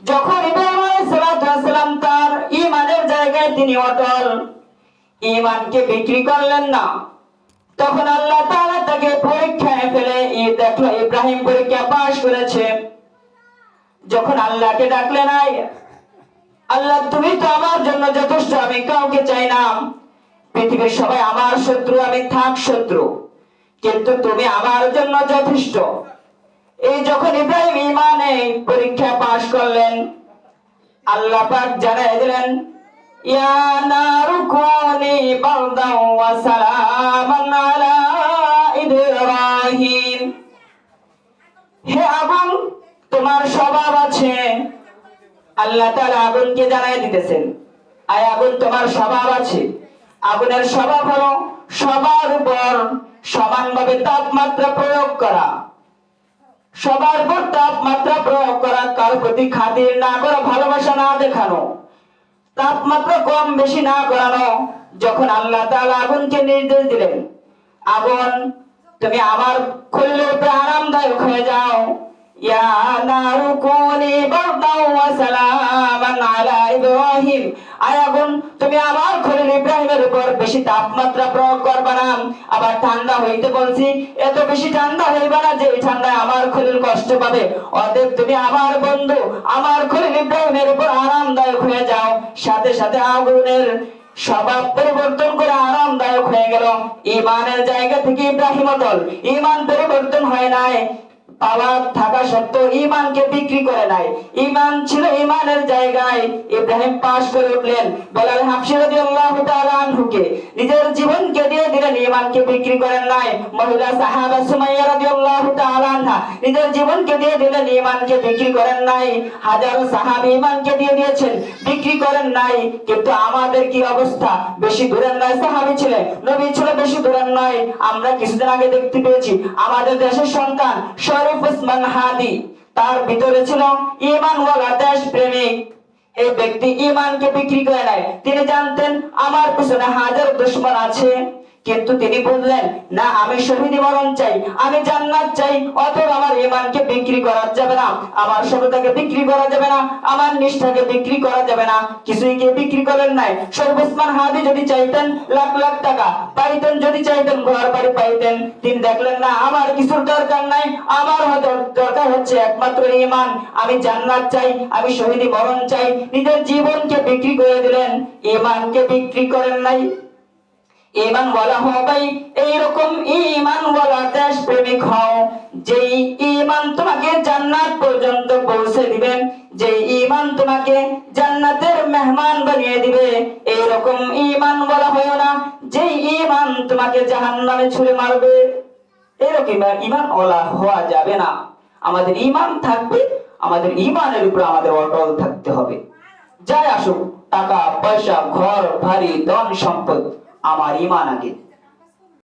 যখন ইব্রাহিম তার ইমানের জায়গায় তিনি অটল ইমানকে বিক্রি করলেন না। তখন আল্লাহ তাআলা তাকে পরীক্ষায় ফেলে দেখল, ইব্রাহিম পরীক্ষা পাশ করেছে। যখন আল্লাহকে ডাকলেন আয় আল্লাহ, তুমি তো আমার জন্য যথেষ্ট, আমি কাউকে চাই না। পৃথিবীর সবাই আমার শত্রু, আমি থাক শত্রু, কিন্তু তুমি আমার জন্য যথেষ্ট। এই যখন ইব্রাহিম ইমানে পরীক্ষা পাশ করলেন, আল্লাহ পাক জানাই দিলেন, ইয়া নারু কুনি বারদাও ওয়া সালামান আলা হে আগুন, তোমার স্বভাব আছে। আল্লাহ তাআলা আগুনকে জানাই দিতেছেন। আয় আগুন, তোমার স্বভাব আছে। আগুনের স্বভাব হলো সবার উপর সমানভাবে তাপমাত্রা প্রয়োগ করা। সবার উপর তাপমাত্রা প্রয়োগ করা, কার প্রতি খাতির না করা, ভালোবাসা না দেখানো তাপমাত্রা কম বেশি না করানো, যখন আল্লাহ তাআলা আগুনকে নির্দেশ দিলেন, আগুন, তুমি আমার খুললে আরামদায়ক হয়ে যাও। ইয়া নারু কুনি বারদাও ওয়া সালামান আলা ইব্রাহিম। আয় আগুন তুমি আমার খলিল ইব্রাহিমের উপর বেশি তাপমাত্রা প্রয়োগ করবে না। আবার ঠান্ডা হইতে বলছি, এত বেশি ঠান্ডা হইবে না যে ঠান্ডায় আমার খলিল কষ্ট পাবে। অতএব তুমি আমার বন্ধু, আমার খলিল ইব্রাহিমের উপর আরামদায়ক হয়ে যাও। সাথে সাথে আগুনের স্বভাব পরিবর্তন করে আরামদায়ক হয়ে গেল। ইমানের জায়গা থেকে ইব্রাহিম ইমান পরিবর্তন হয় নাই। পাওয়ার থাকা সত্ত্বেও ইমানকে বিক্রি করে নাই। ইমান ছিল ইমানের জায়গায়। ইব্রাহিম পাশ করে উঠলেন। বলাল হাফসি রাদিয়াল্লাহু তাআলা আনহুকে। নিজের জীবনকে দিয়ে দিলেন ইমানকে বিক্রি করেন নাই। মহিলা সাহাবা সুমাইয়া রাদিয়াল্লাহু তাআলা আনহা নিজের জীবনকে দিয়ে দিলেন ইমানকে বিক্রি করেন নাই। হাজারো সাহাবী ইমানকে দিয়ে দিয়েছেন, বিক্রি করেন নাই। কিন্তু আমাদের কি অবস্থা? বেশি দূরের নয় সাহাবী ছিলেন। নবী ছিল বেশি দূরের নয়। আমরা কিছুদিন আগে দেখতে পেয়েছি, আমাদের দেশের সন্তান শরীফ উসমান হাদি, তার ভিতরে ছিল ইমান দেশ প্রেমিক এই ব্যক্তি ইমানকে বিক্রি করে নাই তিনি জানতেন, আমার পিছনে হাজার দুশ্মন আছে। কিন্তু তিনি বললেন, না, আমি শহীদি মরণ চাই, আমি জান্নাত চাই, অতএব আমার ইমানকে বিক্রি করা যাবে না, আমার সততাকে বিক্রি করা যাবে না, আমার নিষ্ঠাকে বিক্রি করা যাবে না। কিছুই কে বিক্রি করেন নাই? শরীফ হাদি যদি চাইতেন, লাখ লাখ টাকা পাইতেন, যদি চাইতেন, ঘর বাড়ি পাইতেন, তিনি দেখলেন, না, আমার কিছুর দরকার নাই, আমার দরকার হচ্ছে একমাত্র ইমান আমি জান্নাত চাই, আমি শহীদি মরণ চাই। নিজের জীবনকে বিক্রি করে দিলেন ইমানকে বিক্রি করেন নাই। ইমান বলা হবে এইরকম ইমান বলা দেশ প্রেমিক হও। যেই ইমান তোমাকে জান্নাত পর্যন্ত পৌঁছে দিবেন যেই ইমান তোমাকে জান্নাতের মেহমান বানিয়ে দিবে, এইরকম ইমান বলা হয় না। যেই ইমান তোমাকে জাহান্নামে ছুঁড়ে মারবে, এরকম ইমান ওলা হওয়া যাবে না। আমাদের ইমান থাকবে, আমাদের ইমানের উপর আমাদের অটল থাকতে হবে। যাই আসুক, টাকা, পয়সা, ঘর ভারী ধন, সম্পদ আমার ইমান আগে